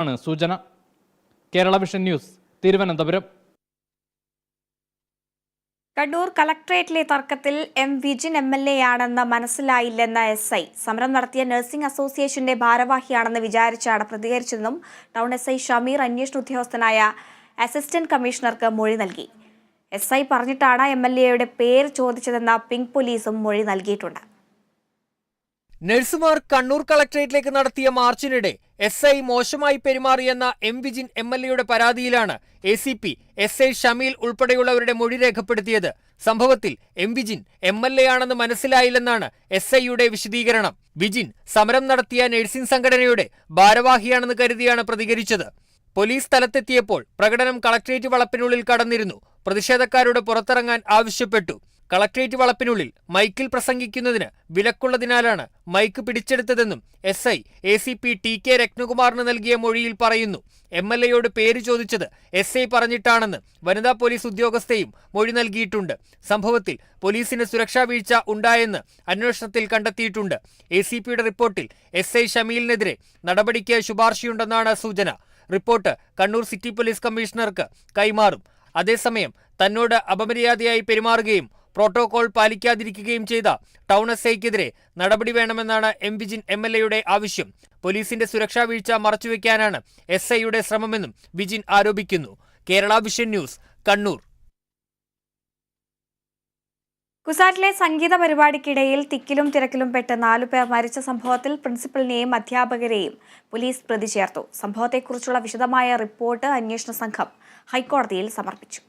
ആണ് സൂചന. Kerala vision news Thiruvananthapuram. Kannur കളക്ടറേറ്റിലെ തർക്കത്തിൽ M Vijin M L A ആണെന്ന് മനസ്സിലായില്ലെന്ന എസ് ഐ. സമരം നടത്തിയ നഴ്സിംഗ് അസോസിയേഷന്റെ ഭാരവാഹിയാണെന്ന് വിചാരിച്ചാണ് പ്രതികരിച്ചതെന്നും ടൗൺ എസ് ഐ ഷമീർ അന്വേഷണ ഉദ്യോഗസ്ഥനായ അസിസ്റ്റന്റ് കമ്മീഷണർക്ക് മൊഴി നൽകി. എസ് ഐ പറഞ്ഞിട്ടാണ് എം എൽ എയുടെ പേര് ചോദിച്ചതെന്ന പിങ്ക് പോലീസും മൊഴി നൽകിയിട്ടുണ്ട്. നഴ്സുമാർ കണ്ണൂർ കളക്ടറേറ്റിലേക്ക് നടത്തിയ മാർച്ചിനിടെ എസ് ഐ മോശമായി പെരുമാറിയെന്ന എം വിജിൻ എം എൽ എയുടെ പരാതിയിലാണ് A C P S I Shameel ഉൾപ്പെടെയുള്ളവരുടെ മൊഴി രേഖപ്പെടുത്തിയത്. സംഭവത്തിൽ M Vijin M L A ആണെന്ന് മനസ്സിലായില്ലെന്നാണ് എസ് ഐയുടെ വിശദീകരണം. വിജിൻ സമരം നടത്തിയ നഴ്സിംഗ് സംഘടനയുടെ ഭാരവാഹിയാണെന്ന് കരുതിയാണ് പ്രതികരിച്ചത്. പോലീസ് സ്ഥലത്തെത്തിയപ്പോൾ പ്രകടനം കളക്ടറേറ്റ് വളപ്പിനുള്ളിൽ കടന്നിരുന്നു. പ്രതിഷേധക്കാരോട് പുറത്തിറങ്ങാൻ ആവശ്യപ്പെട്ടു. കളക്ടറേറ്റ് വളപ്പിനുള്ളിൽ മൈക്കിൽ പ്രസംഗിക്കുന്നതിന് വിലക്കുള്ളതിനാലാണ് mic പിടിച്ചെടുത്തതെന്നും S I A C P T K രത്നകുമാറിന് നൽകിയ മൊഴിയിൽ പറയുന്നു. എം എൽ എയോട് പേര് ചോദിച്ചത് എസ് ഐ പറഞ്ഞിട്ടാണെന്ന് വനിതാ പോലീസ് ഉദ്യോഗസ്ഥയും മൊഴി നൽകിയിട്ടുണ്ട്. സംഭവത്തിൽ പോലീസിന് സുരക്ഷാ വീഴ്ച ഉണ്ടായെന്ന് അന്വേഷണത്തിൽ കണ്ടെത്തിയിട്ടുണ്ട്. എ സി പിയുടെ റിപ്പോർട്ടിൽ എസ് ഐ ഷമീലിനെതിരെ നടപടിക്ക് ശുപാർശയുണ്ടെന്നാണ് സൂചന. റിപ്പോർട്ട് കണ്ണൂർ സിറ്റി പോലീസ് കമ്മീഷണർക്ക് കൈമാറും. അതേസമയം തന്നോട് അപമര്യാദയായി പെരുമാറുകയും പ്രോട്ടോകോൾ പാലിക്കാതിരിക്കുകയും ചെയ്ത ടൗൺ എസ് ഐക്കെതിരെ നടപടി വേണമെന്നാണ് എം വിജിൻ എം എൽ എയുടെ ആവശ്യം. പോലീസിന്റെ സുരക്ഷാ വീഴ്ച മറച്ചുവെക്കാനാണ് എസ് ഐയുടെ ശ്രമമെന്നും വിജിൻ ആരോപിക്കുന്നു. Kerala vision news Kannur. കുസാറ്റിലെ സംഗീത പരിപാടിക്കിടയിൽ തിക്കിലും തിരക്കിലും പെട്ട് നാലുപേർ മരിച്ച സംഭവത്തിൽ പ്രിൻസിപ്പലിനെയും അധ്യാപകരെയും പോലീസ് പ്രതി ചേർത്തു സംഭവത്തെക്കുറിച്ചുള്ള വിശദമായ റിപ്പോർട്ട് അന്വേഷണ സംഘം ഹൈക്കോടതിയിൽ സമർപ്പിച്ചു.